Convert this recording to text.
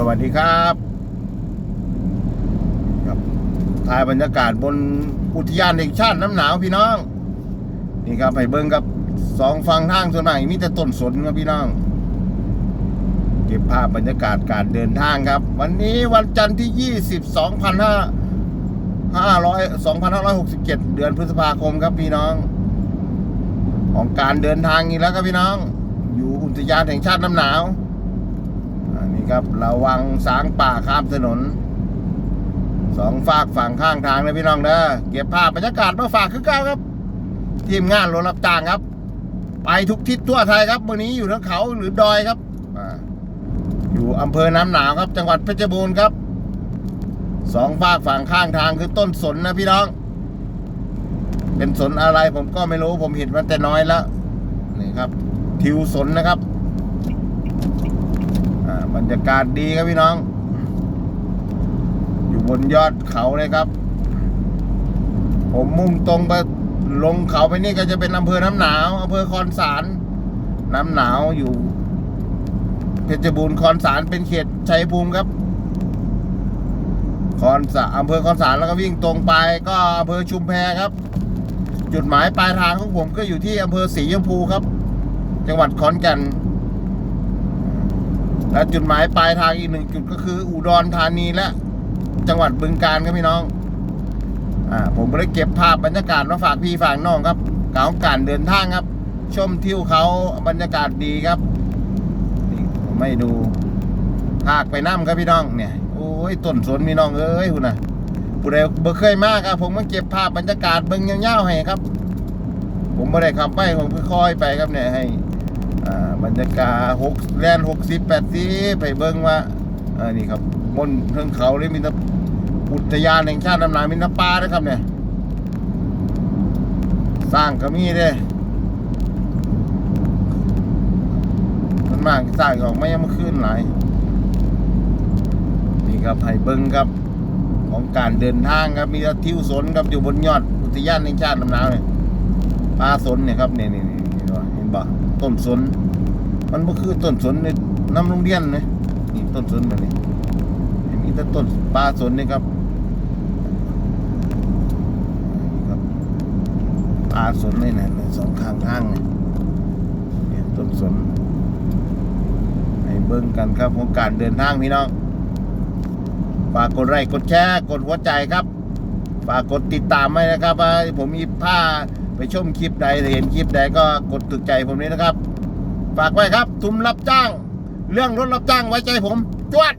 สวัสดีครับครับถ่ายบรรยากาศบนอุทยานแห่งชาติน้ำหนาวพี่น้อง นี่ครับไปเบิ้งกับสองฝั่งทางส่วนไหนมีแต่ต้นสนครับพี่น้อง เก็บภาพบรรยากาศการเดินทางครับ วันนี้วันจันทร์ที่ 20 2 5 500 2567 เดือนพฤษภาคมครับพี่น้อง ของการเดินทางอีกแล้วครับพี่น้อง อยู่อุทยานแห่งชาติน้ำหนาว ครับระวังสางป่าข้ามถนนสองฝากฝั่งข้างทางนะพี่น้องเด้อเก็บภาพบรรยากาศมาฝากคือเก้าครับ ทีมงานรถรับจ้างครับ ไปทุกทิศทั่วไทยครับวันนี้อยู่ทั้งเขาหรือดอยครับอยู่อำเภอน้ำหนาวครับ จังหวัดเพชรบูรณ์ครับสองฝากฝั่งข้างทางคือต้นสนนะพี่น้อง เป็นสนอะไรผมก็ไม่รู้ผมเห็นมันแต่น้อยแล้วนี่ครับ ทิวสนนะครับ บรรยากาศดีครับพี่น้อง อยู่บนยอดเขาเลยครับ ผมมุ่งตรงไปลงเขาไปนี่ก็จะเป็นอำเภอน้ำหนาวอำเภอคอนสาร น้ำหนาวอยู่ เพชรบูรณ์คอนสารเป็นเขตชัยภูมิครับคอนสารอำเภอคอนสารแล้วก็วิ่งตรงไปก็อำเภอชุมแพครับ จุดหมายปลายทางของผมก็อยู่ที่อำเภอศรีชมพูครับ จังหวัดขอนแก่น และจุดหมายปลายทางอีกหนึ่งจุดก็คือ อุดรธานีและจังหวัดบึงกาฬครับพี่น้อง อ่า ผมก็ได้เก็บภาพบรรยากาศมาฝากพี่ฝากน้องครับกาวการเดินทางครับ ชมทิวเขาบรรยากาศดีครับไม่ดูภาคไปน้ำครับพี่น้องเนี่ยโอ้ยต้นสนพี่น้องเอ้ยคุณนะผู้ใดบ่เคยมากครับผมมาเก็บภาพบรรยากาศเบิ่งยวๆให้ครับ ผมไม่ได้ขับไปผมค่อยๆไปครับเนี่ยให้ บรรยากาศหกแลนหกสิบแปดสิบไปเบิ้งว่าอ่านี่ครับบนเทิงเขาเลยมีนอุทยานแห่งชาติน้ำหนามีน้ำปลาด้วยครับเนี่ย สร้างก็มีเด้มันมากสร้างออกไม่ยังมาขึ้นหลายนี่ครับให้เบิ้งครับ ของการเดินทางครับมีทิวสนครับอยู่บนยอดอุทยานแห่งชาติน้ำหนาเนี่ยปลาสนเนี่ยครับเนี่นี่นี่เห็นบ่เห็นบ่ ต้นสน มันก็คือต้นสนในน้ำโรงเรียนนะนี่ต้นสนแบบนี้อันนี้แต่ต้นปลาสนนี่ครับนี่ครับปลาสนเลยนะสองข้างทางเนี่ยเนี่ยต้นสนให้เบิ่งกันครับของการเดินทางพี่น้องฝากกดไลค์กดแชร์กดหัวใจครับฝากกดติดตามไว้นะครับว่าผมมีผ้า ไปชมคลิปใดหรือเห็นคลิปใดก็กดถูกใจผมนี้นะครับ ฝากไว้ครับ ทุมรับจ้าง เรื่องรถรับจ้างไว้ใจผม จวด